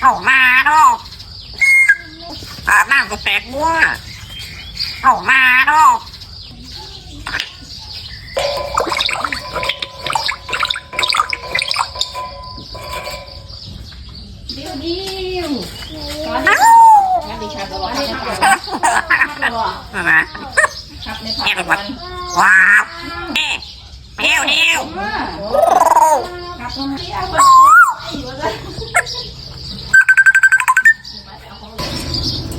เข้ามาเนาะอาบน้ำก็แตกบัวเข้ามาเนาะดิวดิวสวัสดีครับสวัสดีครับสวัสดีครับครับในผักวันว้าวเอ๊ะเดียวเดียวครับ เตี้ย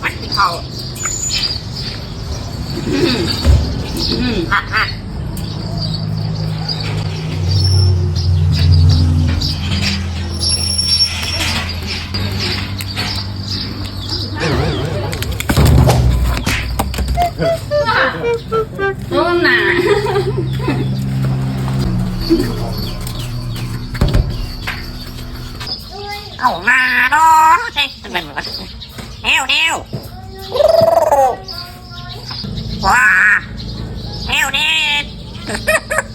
มันเข้าอืมอ่นน่ะ เข้ามาเนาะเอ๊ะเป็นแบบเดียวเดียวว้าเดียวเดียว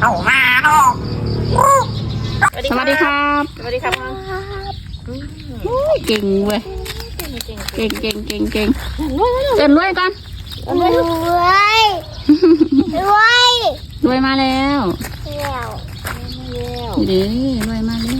เข้ามาเนาะสวัสดีครับ สวัสดีครับอุ้ยเก่งเว้ย เก่งเก่งเก่งเก่งเต้นรวยก่อน รวยรวยรวยรวยมาแล้วเที่ยวเด้รวยมาแล้ว